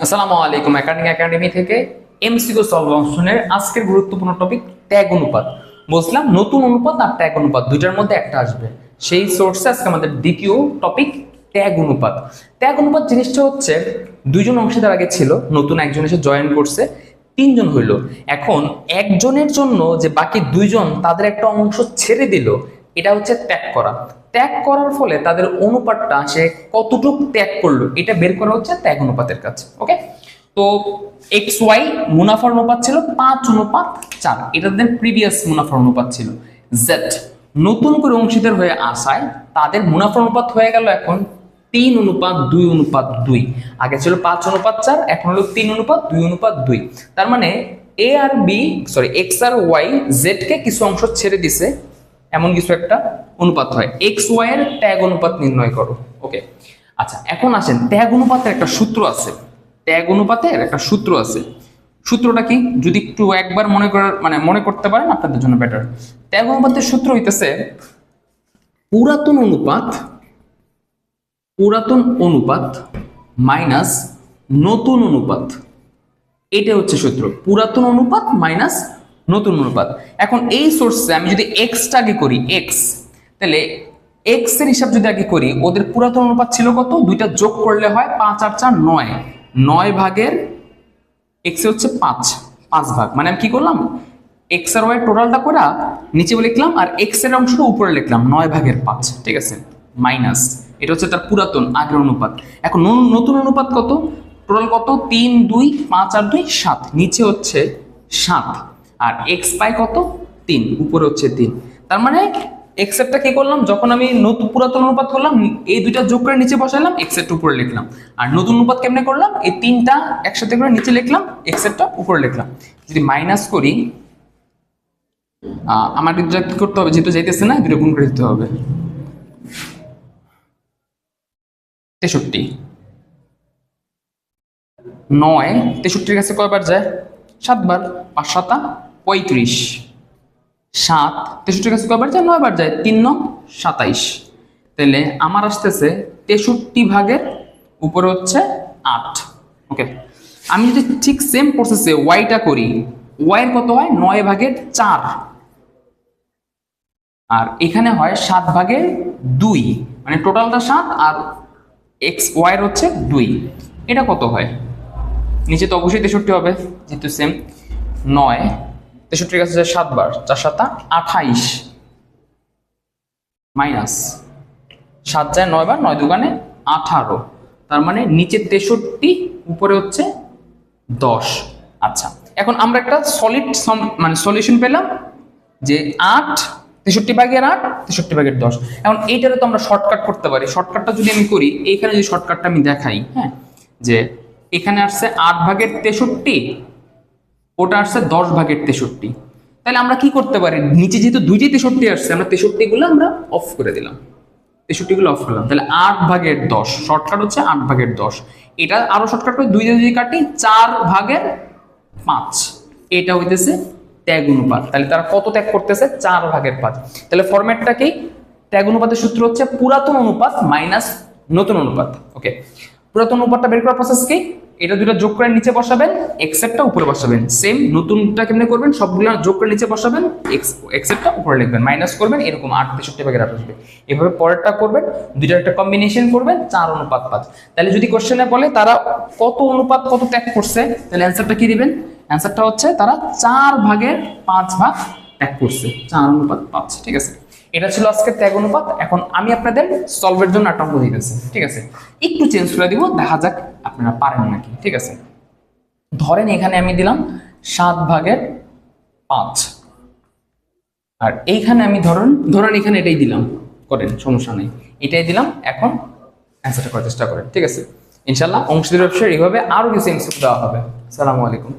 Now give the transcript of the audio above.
আসসালামু আলাইকুম academic academy থেকে এমসিকিউ সলভ অংশনের আজকের গুরুত্বপূর্ণ টপিক ট্যাগ অনুপাত। বলছিলাম নতুন অনুপাত আর ট্যাগ অনুপাত, দুইটার মধ্যে একটা আসবে। সেই সোর্সে আজকে আমাদের দ্বিতীয় টপিক ট্যাগ অনুপাত। ট্যাগ অনুপাত জিনিসটা হচ্ছে, দুইজন অংশীদার আগে ছিল, নতুন একজন এসে জয়েন করছে, তিনজন হইল। এখন একজনের জন্য যে বাকি দুইজন তাদের একটা অংশ ছেড়ে দিল এটা হচ্ছে ত্যাগ করা। ত্যাগ করার ফলে তাদের অনুপাতটা সে কতটুক ত্যাগ করল, এটা বের করা হচ্ছে ত্যাগ অনুপাতের কাছে ওকে তো এক্স ওয়াই মুনাফার অনুপাত ছিল পাঁচ অনুপাত চার, এটা তাদের প্রিভিয়াস মুনাফার অনুপাত ছিল। জেড নতুন করে অংশীদার হয়ে আসায় তাদের মুনাফার অনুপাত হয়ে গেল এখন তিন অনুপাত দুই অনুপাত দুই। আগে ছিল পাঁচ অনুপাত চার, এখন হলো তিন অনুপাত দুই অনুপাত দুই। তার মানে এ আর বি সরি এক্স আর ওয়াই জেড কে কিছু অংশ ছেড়ে দিছে এমন কিছু একটা অনুপাত হয়। এক্স ওয়াই এর ট্যাগ অনুপাত নির্ণয় করো। ওকে আচ্ছা এখন আসেন ত্যাগ অনুপাতের একটা সূত্র আছে। ত্যাগ অনুপাতের একটা সূত্র আছে। সূত্রটা কি? যদি একটু একবার মনে করার মানে মনে করতে পারেন, আপনাদের জন্য বেটার ত্যাগ অনুপাতের সূত্র হইতেছে, পুরাতন অনুপাত পুরাতন অনুপাত মাইনাস নতুন অনুপাত। এটা হচ্ছে সূত্র। পুরাতন অনুপাত মাইনাস নতুন অনুপাত। এখন এই সোর্সে আমি যদি এক্সটা আগে করি এক্স তাহলে এক্সের হিসাব যদি আগে করি, ওদের পুরাতন অনুপাত ছিল কত? দুইটা যোগ করলে হয় পাঁচ আর চার, নয়। নয় ভাগের এক্স হচ্ছে পাঁচ পাঁচ ভাগ। মানে আমি কি করলাম? এক্স আর ওয়াই টোটালটা করে নিচে লিখলাম আর এক্সের অংশটা উপরে লিখলাম, নয় ভাগের পাঁচ। ঠিক আছে? মাইনাস এটা হচ্ছে তার পুরাতন, আগের অনুপাত। এখন নতুন অনুপাত কত? টোটাল কত? তিন, দুই, পাঁচ আর দুই, সাত। নিচে হচ্ছে সাত। আর এক্স পাই কত? তিন। উপরে হচ্ছে তিন। তার মানে এক্স এরটা কি করলাম? যখন আমি নতুন পুরাতন অনুপাত করলাম, এই দুইটা যোগ করে নিচে বসাইলাম এক্স এরটা উপরে লিখলাম। আর নতুন অনুপাত কেমনে করলাম? এই তিনটা একসাথে করে নিচে লিখলাম এক্স এরটা উপরে লিখলাম। যদি মাইনাস করি আমার দুটা কি করতে হবে? যেহেতু যাইতেছে না দুটো গুণ করে দিতে হবে। তেষট্টি। নয়। তেষট্টির কাছে কয়বার যায়? সাতবার। পাঁচ, সাতা পঁয়ত্রিশ, সাত তেষট্টির কাছে কয়বার যায়? নয়বার যায়। তিন নং, সাতাইশ। তাহলে আমার আসতেছে তেষট্টি ভাগের উপরে হচ্ছে আট। ওকে আমি যদি ঠিক সেম প্রসেসে ওয়াইটা করি ওয়াইয়ের কত হয়? নয় ভাগের চার। আর এখানে হয় সাত ভাগের দুই। মানে টোটালটা সাত আর এক্স ওয়াইয়ের হচ্ছে দুই। এটা কত হয়? নিচে তো অবশ্যই তেষট্টি হবে, যেহেতু সেম নয় তেষট্টির কাছে যায় সাতবার, চার সাতা আঠাইশ। মাইনাস সাত যায় নয় বার, নয় দোকানে আঠারো। তার মানে নিচে তেষট্টি, উপরে হচ্ছে দশ। আচ্ছা এখন আমরা একটা সলিড মানে সলিউশন পেলাম যে আট তেষট্টি ভাগের আট, তেষট্টি ভাগের দশ। এখন এইটারে তো আমরা শর্টকাট করতে পারি। শর্টকাটটা যদি আমি করি, এইখানে যদি শর্টকাটটা আমি দেখাই হ্যাঁ যে এখানে আসছে আট ভাগের তেষট্টি ওটা আসছে দশ ভাগের তেষট্টি। তাহলে আমরা কি করতে পারি? নিচে যেহেতু দুইটি তেষট্টি আসছে, আমরা তেষট্টি গুলো আমরা অফ করে দিলাম। তেষট্টি গুলো অফ করলাম। তাহলে আট ভাগের দশ শর্টকাট হচ্ছে আট ভাগের দশ। এটা আরও শর্টকাট করে দুই যদি কাটি, চার ভাগের পাঁচ। এটা হইতেছে ত্যাগ অনুপাত। তাহলে তারা কত ত্যাগ করতেছে? চার ভাগের পাঁচ। তাহলে ফরম্যাটটা কি? ত্যাগ অনুপাতের সূত্র হচ্ছে পুরাতন অনুপাত মাইনাস নতুন অনুপাত। ওকে পুরাতন অনুপাতটা বের করার প্রসেস কি? এটা দুটো যোগ করে নিচে বসাবেন এক্সেটটা উপরে বসাবেন। সেম নতুনটা কেমনে করবেন? সবগুলো যোগ করে নিচে বসাবেন এক্স এক্সেটটা উপরে লিখবেন। মাইনাস করবেন, এরকম আট তেষট্টি ভাগের আট আসবে। এভাবে পরেরটা করবেন, দুইটার একটা কম্বিনেশন করবেন, চার অনুপাত পাঁচ তাহলে যদি কোশ্চেনে বলে তারা কত অনুপাত, কত ত্যাগ করছে, তাহলে অ্যান্সারটা কি দিবেন? অ্যান্সারটা হচ্ছে তারা চার ভাগের পাঁচ ভাগ ত্যাগ করছে, চার অনুপাত পাঁচ ঠিক আছে? এটা ছিল আজকের ত্যাগ অনুপাত। এখন আমি আপনাদের সলভের জন্য একটা অঙ্ক দিতেছি ঠিক আছে? একটু চেঞ্জ করে দিব, দেখা যাক আপনারা পারেন নাকি। ঠিক আছে? ধরেন এখানে আমি দিলাম সাত ভাগের পাঁচ। আর এইখানে আমি ধরুন, ধরেন এখানে এটাই দিলাম। করেন, সমস্যা নেই। এটাই দিলাম, এখন অ্যান্সারটা করার চেষ্টা করেন। ঠিক আছে? ইনশাল্লাহ অংশীদার ব্যবসায় এইভাবে আরও কিছু এমসিকিউ দেওয়া হবে। আসসালামু আলাইকুম।